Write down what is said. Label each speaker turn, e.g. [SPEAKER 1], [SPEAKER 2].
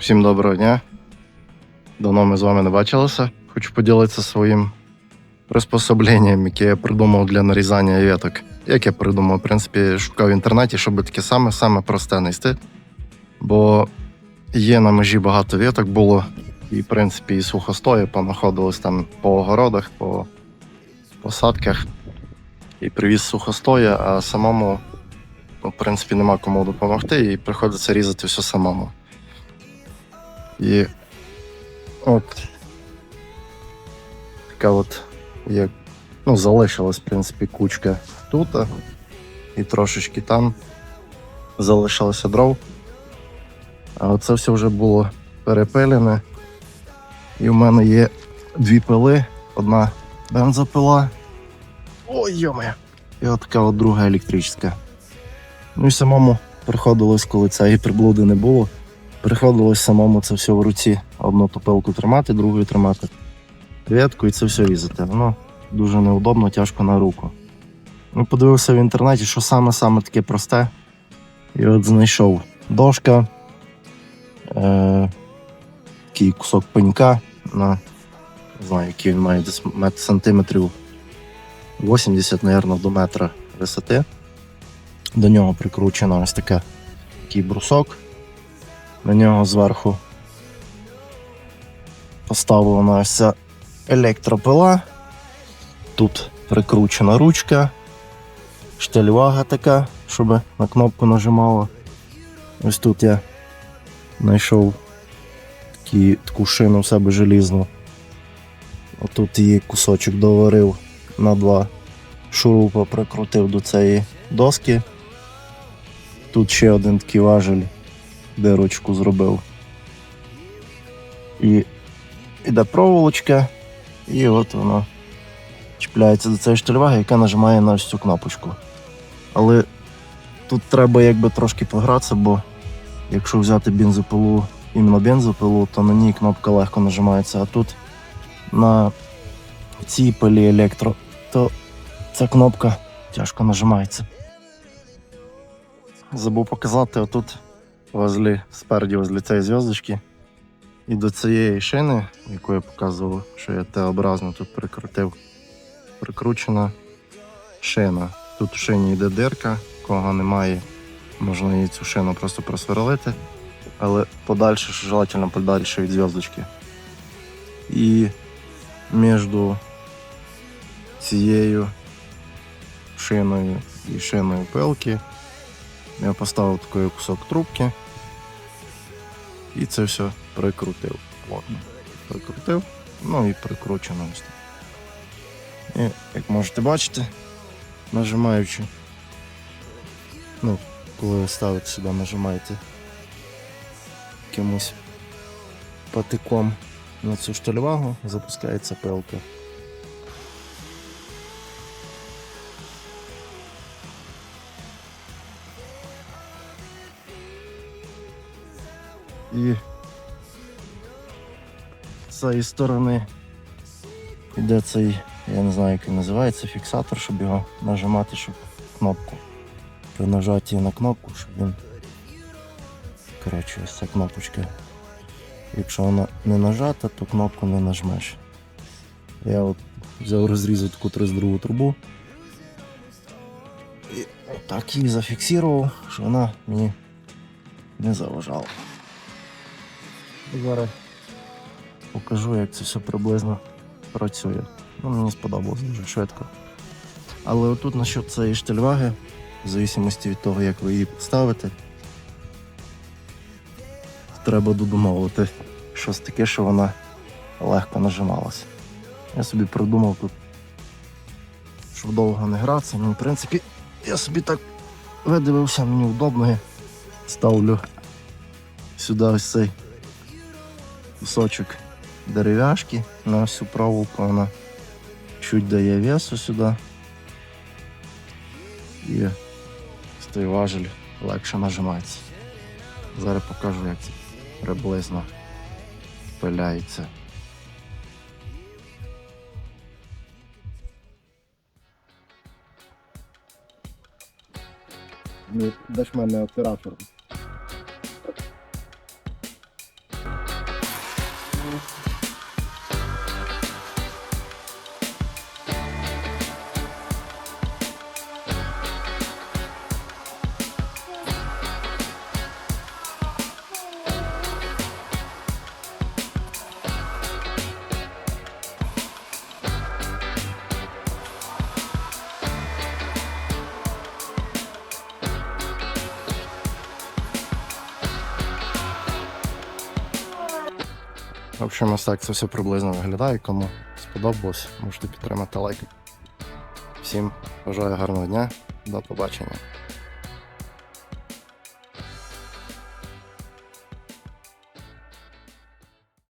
[SPEAKER 1] Всім доброго дня. Давно ми з вами не бачилися. Хочу поділитися своїм приспособленням, яке я придумав для нарізання веток. Як я придумав, в принципі, шукав в інтернеті, щоб таке саме саме просте нести. Бо є на межі багато веток було, і, в принципі, і сухостої понаходились там по огородах, по посадках. І привіз сухостоя, а самому, ну, в принципі, нема кому допомогти, і приходиться різати все самому. І от така от як ну, залишилась, в принципі, кучка тут і трошечки там залишилося дров. А оце все вже було перепилене. І в мене є дві пили, одна бензопила. Ой, йоме. І от така от друга електрична. Ну і самому приходилось, коли цієї приблуди не було. Приходилось самому це все в руці. Одну топилку тримати, другою тримати ветку і це все різати. Воно дуже неудобно, тяжко на руку. Ну, подивився в інтернеті, що саме-саме таке просте. І от знайшов дошка, е- такий кусок пенька на не знаю, який він має десь мет- сантиметрів 80, мабуть, до метра висоти. До нього прикручено ось таке, такий брусок. На нього зверху поставлена електропила. Тут прикручена ручка, штельвага така, щоб на кнопку нажимало. Ось тут я знайшов такі, таку шину в себе желізну. Отут її кусочок доварив на два шурупа, прикрутив до цієї доски. Тут ще один такий важель дирочку зробив. І іде проволочка, і от воно чіпляється до цієї штельваги, яка нажимає на ось цю кнопочку. Але тут треба якби трошки погратися, бо якщо взяти бензопилу, іменно бензопилу, то на ній кнопка легко нажимається, а тут на цій пилі електро, то ця кнопка тяжко нажимається. Забув показати отут возле, спереді возле цієї зв'язочки. І до цієї шини, яку я показував, що я Т-образно тут прикрутив, прикручена шина. Тут в шині йде дирка, кого немає, можна її цю шину просто просверлити, але подальше, желательно подальше від зв'язочки. І між цією шиною і шиною пилки я поставив такий кусок трубки і це все прикрутив. Плотно. Прикрутив, ну і прикручено. І як можете бачити, нажимаючи, ну, коли ви ставите сюди, нажимаєте якимось патиком на цю штольвагу, запускається пилка. І з цієї сторони йде цей, я не знаю, як він називається, фіксатор, щоб його нажимати, щоб кнопку. При нажатті на кнопку, щоб він. Коротше, ось ця кнопочка. Якщо вона не нажата, то кнопку не нажмеш. Я от взяв розрізати таку 32 трубу. І так її зафіксував, що вона мені не заважала. Зараз покажу, як це все приблизно працює. Ну, мені сподобалось дуже швидко. Але отут насчет цієї штельваги, в залежності від того, як ви її підставите, треба додумовувати щось таке, що вона легко нажималася. Я собі придумав тут, щоб довго не гратися. Ну, в принципі, я собі так видивився, мені удобно. Я ставлю сюди ось цей кусочок дерев'яшки на всю проволоку, вона чуть дає весу сюди. І з той важель легше нажимається. Зараз покажу, як це приблизно пиляється. Де ж мене оператор? В общем, ось так це все приблизно виглядає. Кому сподобалось, можете підтримати лайк. Всім бажаю гарного дня, до побачення.